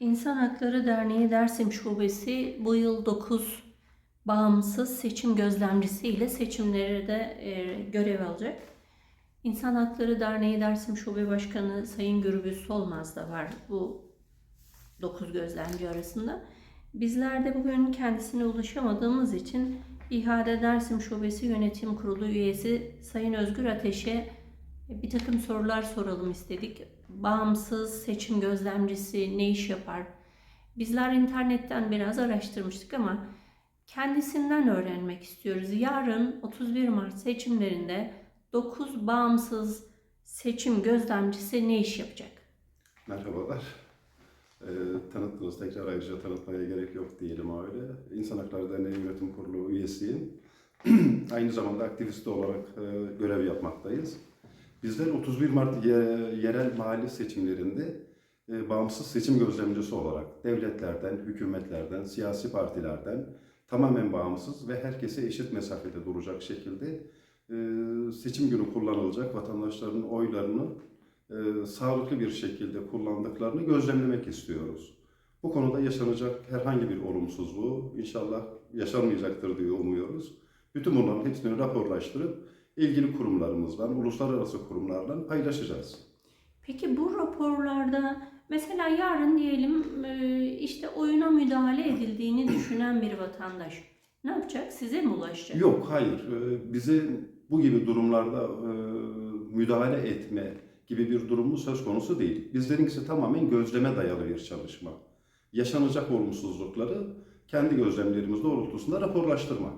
İnsan Hakları Derneği Dersim Şubesi bu yıl 9 bağımsız seçim gözlemcisi ile seçimlere de e, görev alacak. İnsan Hakları Derneği Dersim Şube Başkanı Sayın Gürbüz Solmaz da var bu 9 gözlemci arasında. Bizler de bugün kendisine ulaşamadığımız için İHA'de Dersim Şubesi Yönetim Kurulu üyesi Sayın Özgür Ateş'e bir takım sorular soralım istedik. Bağımsız seçim gözlemcisi ne iş yapar? Bizler internetten biraz araştırmıştık ama kendisinden öğrenmek istiyoruz. Yarın 31 Mart seçimlerinde 9 bağımsız seçim gözlemcisi ne iş yapacak? Merhabalar. Ee, tanıttınız. Tekrar ayrıca tanıtmaya gerek yok diyelim öyle. İnsan Hakları Derneği Yönetim Kurulu üyesiyim. Aynı zamanda aktivist olarak e, görev yapmaktayız. Bizler 31 Mart ye- yerel mahalle seçimlerinde e, bağımsız seçim gözlemcisi olarak devletlerden, hükümetlerden, siyasi partilerden tamamen bağımsız ve herkese eşit mesafede duracak şekilde e, seçim günü kullanılacak vatandaşların oylarını e, sağlıklı bir şekilde kullandıklarını gözlemlemek istiyoruz. Bu konuda yaşanacak herhangi bir olumsuzluğu inşallah yaşanmayacaktır diye umuyoruz. Bütün bunların hepsini raporlaştırıp ilgili kurumlarımızla, uluslararası kurumlarla paylaşacağız. Peki bu raporlarda mesela yarın diyelim e, işte oyuna müdahale edildiğini düşünen bir vatandaş ne yapacak? Size mi ulaşacak? Yok, hayır. E, Bize bu gibi durumlarda e, müdahale etme gibi bir durumumuz söz konusu değil. Bizlerinkisi tamamen gözleme dayalı bir çalışma. Yaşanacak olumsuzlukları kendi gözlemlerimiz doğrultusunda raporlaştırmak.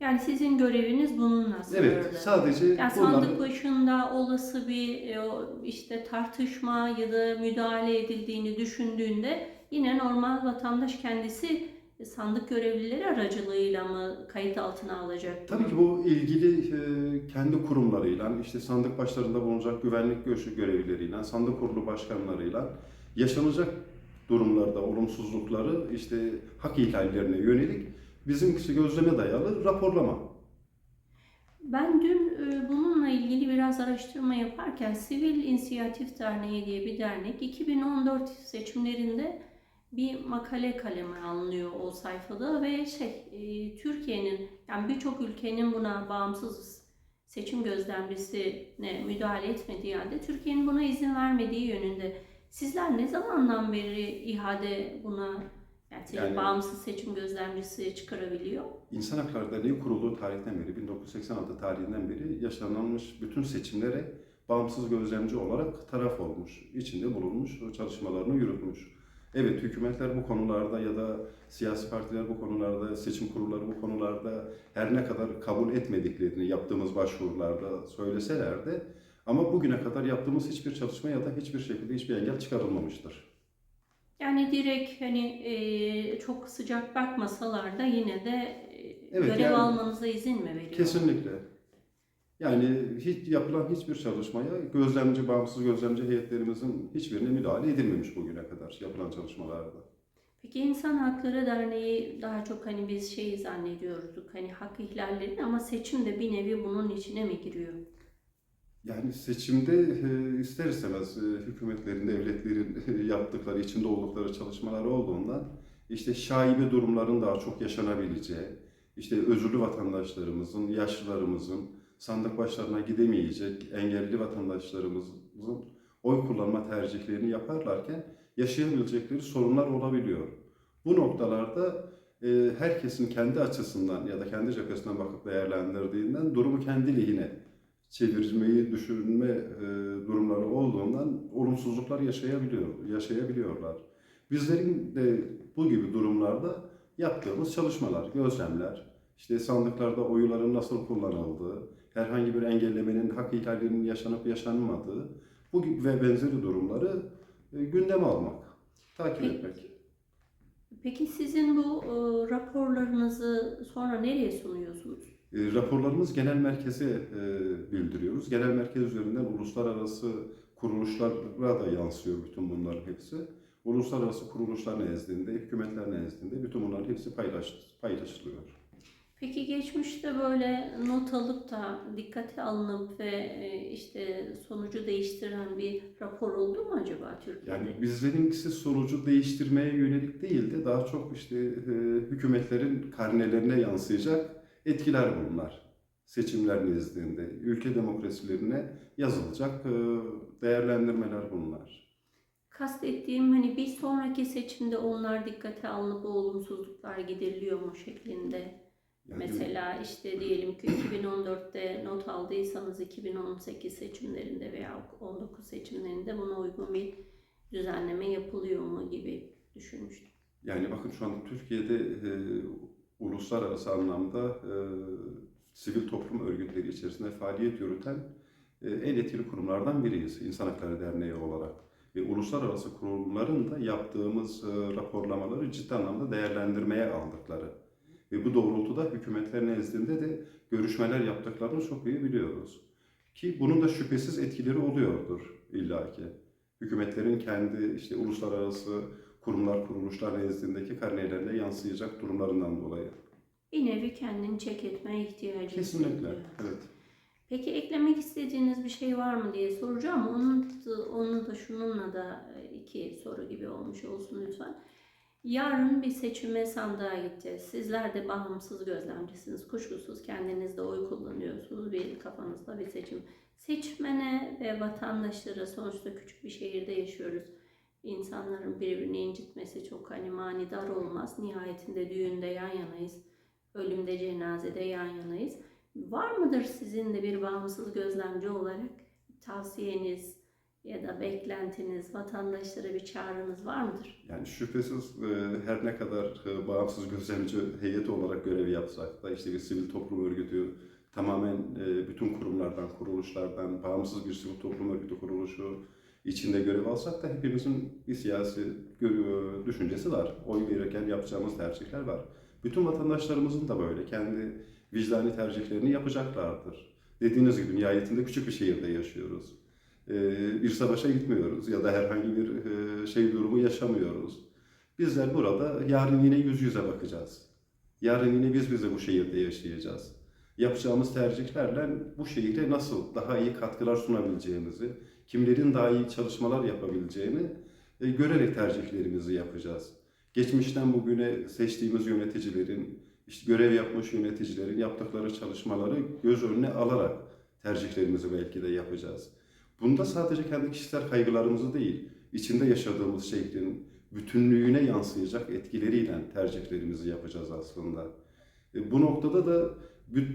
Yani sizin göreviniz bunun aslında. Evet, sadece Yani sandık bunları- başında olası bir e, işte tartışma ya da müdahale edildiğini düşündüğünde yine normal vatandaş kendisi sandık görevlileri aracılığıyla mı kayıt altına alacak? Tabii ki bu ilgili e, kendi kurumlarıyla, işte sandık başlarında bulunacak güvenlik görüşü görevlileriyle, sandık kurulu başkanlarıyla yaşanacak durumlarda olumsuzlukları, işte hak ihlallerine yönelik bizimkisi gözleme dayalı raporlama. Ben dün e, bununla ilgili biraz araştırma yaparken Sivil İnisiyatif Derneği diye bir dernek 2014 seçimlerinde bir makale kaleme alınıyor o sayfada ve şey e, Türkiye'nin yani birçok ülkenin buna bağımsız seçim gözlemcisine müdahale etmediği halde Türkiye'nin buna izin vermediği yönünde. Sizler ne zamandan beri ihade buna yani, Yani- bağımsız seçim gözlemcisi çıkarabiliyor? İnsan Hakları Derneği kurulduğu tarihten beri, 1986 tarihinden beri yaşanmış bütün seçimlere bağımsız gözlemci olarak taraf olmuş, içinde bulunmuş, çalışmalarını yürütmüş. Evet, hükümetler bu konularda ya da siyasi partiler bu konularda, seçim kurulları bu konularda her ne kadar kabul etmediklerini yaptığımız başvurularda söyleseler de ama bugüne kadar yaptığımız hiçbir çalışma ya da hiçbir şekilde hiçbir engel çıkarılmamıştır. Yani direkt hani e, çok sıcak bakmasalar da yine de Evet, görev yani- almanıza izin mi veriyor? Kesinlikle. Yani hiç yapılan hiçbir çalışmaya gözlemci, bağımsız gözlemci heyetlerimizin hiçbirine müdahale edilmemiş bugüne kadar yapılan çalışmalarda. Peki İnsan Hakları Derneği daha çok hani biz şeyi zannediyorduk hani hak ihlallerini ama seçim de bir nevi bunun içine mi giriyor? Yani seçimde e, ister istemez e, hükümetlerin, devletlerin yaptıkları, içinde oldukları çalışmalar olduğundan işte şaibe durumların daha çok yaşanabileceği, işte özürlü vatandaşlarımızın, yaşlılarımızın sandık başlarına gidemeyecek, engelli vatandaşlarımızın oy kullanma tercihlerini yaparlarken yaşayabilecekleri sorunlar olabiliyor. Bu noktalarda e, herkesin kendi açısından ya da kendi cephesinden bakıp değerlendirdiğinden durumu kendi lehine çevirmeyi düşünme e, durumları olduğundan olumsuzluklar yaşayabiliyor, yaşayabiliyorlar. Bizlerin de bu gibi durumlarda yaptığımız çalışmalar, gözlemler, işte sandıklarda oyların nasıl kullanıldığı, herhangi bir engellemenin, hak ihlallerinin yaşanıp yaşanmadığı bu ve benzeri durumları e, gündeme almak, takip Peki. etmek. Peki sizin bu e, raporlarınızı sonra nereye sunuyorsunuz? E, raporlarımız genel merkeze e, bildiriyoruz. Genel merkez üzerinden uluslararası kuruluşlara da yansıyor bütün bunların hepsi. Uluslararası kuruluşlar nezdinde, hükümetler nezdinde bütün bunların hepsi paylaş, paylaşılıyor. Peki geçmişte böyle not alıp da dikkate alınıp ve e, işte sonucu değiştiren bir rapor oldu mu acaba Türkiye'de? Yani bizlerinkisi sonucu değiştirmeye yönelik değil de daha çok işte e, hükümetlerin karnelerine yansıyacak etkiler bunlar. Seçimler nezdinde, ülke demokrasilerine yazılacak e, değerlendirmeler bunlar. Kastettiğim hani bir sonraki seçimde onlar dikkate alınıp olumsuzluklar gideriliyor mu şeklinde. Mesela işte diyelim ki 2014'te not aldıysanız 2018 seçimlerinde veya 19 seçimlerinde buna uygun bir düzenleme yapılıyor mu gibi düşünmüştüm. Yani bakın şu an Türkiye'de e, uluslararası anlamda e, sivil toplum örgütleri içerisinde faaliyet yürüten e, en etkili kurumlardan biriyiz İnsan Hakları Derneği olarak. Ve uluslararası kurumların da yaptığımız e, raporlamaları ciddi anlamda değerlendirmeye aldıkları. Ve bu doğrultuda hükümetler nezdinde de görüşmeler yaptıklarını çok iyi biliyoruz. Ki bunun da şüphesiz etkileri oluyordur illaki. Hükümetlerin kendi işte uluslararası kurumlar, kuruluşlar nezdindeki karnelerine yansıyacak durumlarından dolayı. Bir nevi kendini çek etmeye ihtiyacı Kesinlikle, evet. Peki eklemek istediğiniz bir şey var mı diye soracağım. Onun onu da şununla da e, iki soru gibi olmuş olsun lütfen. Yarın bir seçime sandığa gideceğiz. Sizler de bağımsız gözlemcisiniz. Kuşkusuz kendiniz de oy kullanıyorsunuz. Bir kafanızda bir seçim. Seçmene ve vatandaşlara sonuçta küçük bir şehirde yaşıyoruz. İnsanların birbirini incitmesi çok hani manidar olmaz. Nihayetinde düğünde yan yanayız. Ölümde cenazede yan yanayız. Var mıdır sizin de bir bağımsız gözlemci olarak tavsiyeniz ya da beklentiniz, vatandaşlara bir çağrınız var mıdır? Yani şüphesiz e, her ne kadar e, bağımsız gözlemci heyeti olarak görev yapsak da işte bir sivil toplum örgütü tamamen e, bütün kurumlardan, kuruluşlardan bağımsız bir sivil toplum örgütü kuruluşu içinde görev alsak da hepimizin bir siyasi düşüncesi var. Oy verirken yapacağımız tercihler var. Bütün vatandaşlarımızın da böyle kendi vicdani tercihlerini yapacaklardır. Dediğiniz gibi nihayetinde küçük bir şehirde yaşıyoruz. Ee, bir savaşa gitmiyoruz ya da herhangi bir e, şey durumu yaşamıyoruz. Bizler burada yarın yine yüz yüze bakacağız. Yarın yine biz bize bu şehirde yaşayacağız. Yapacağımız tercihlerle bu şehire nasıl daha iyi katkılar sunabileceğimizi, kimlerin daha iyi çalışmalar yapabileceğini e, görerek tercihlerimizi yapacağız. Geçmişten bugüne seçtiğimiz yöneticilerin, işte görev yapmış yöneticilerin yaptıkları çalışmaları göz önüne alarak tercihlerimizi belki de yapacağız. Bunda sadece kendi kişisel kaygılarımızı değil, içinde yaşadığımız şehrin bütünlüğüne yansıyacak etkileriyle tercihlerimizi yapacağız aslında. E, Bu noktada da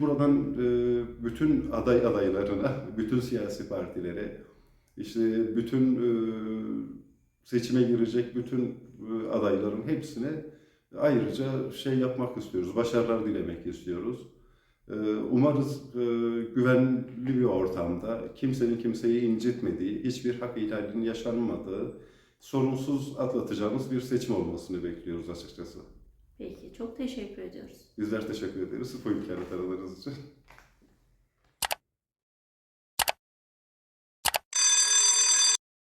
buradan e, bütün aday adaylarına, bütün siyasi partilere, işte bütün e, seçime girecek bütün adayların hepsine ayrıca şey yapmak istiyoruz, başarılar dilemek istiyoruz. Ee, Umarız e, güvenli bir ortamda kimsenin kimseyi incitmediği, hiçbir hak ihlalinin yaşanmadığı, sorunsuz atlatacağımız bir seçim olmasını bekliyoruz açıkçası. Peki, çok teşekkür ediyoruz. Bizler teşekkür ederiz bu imkanı tanıdığınız için.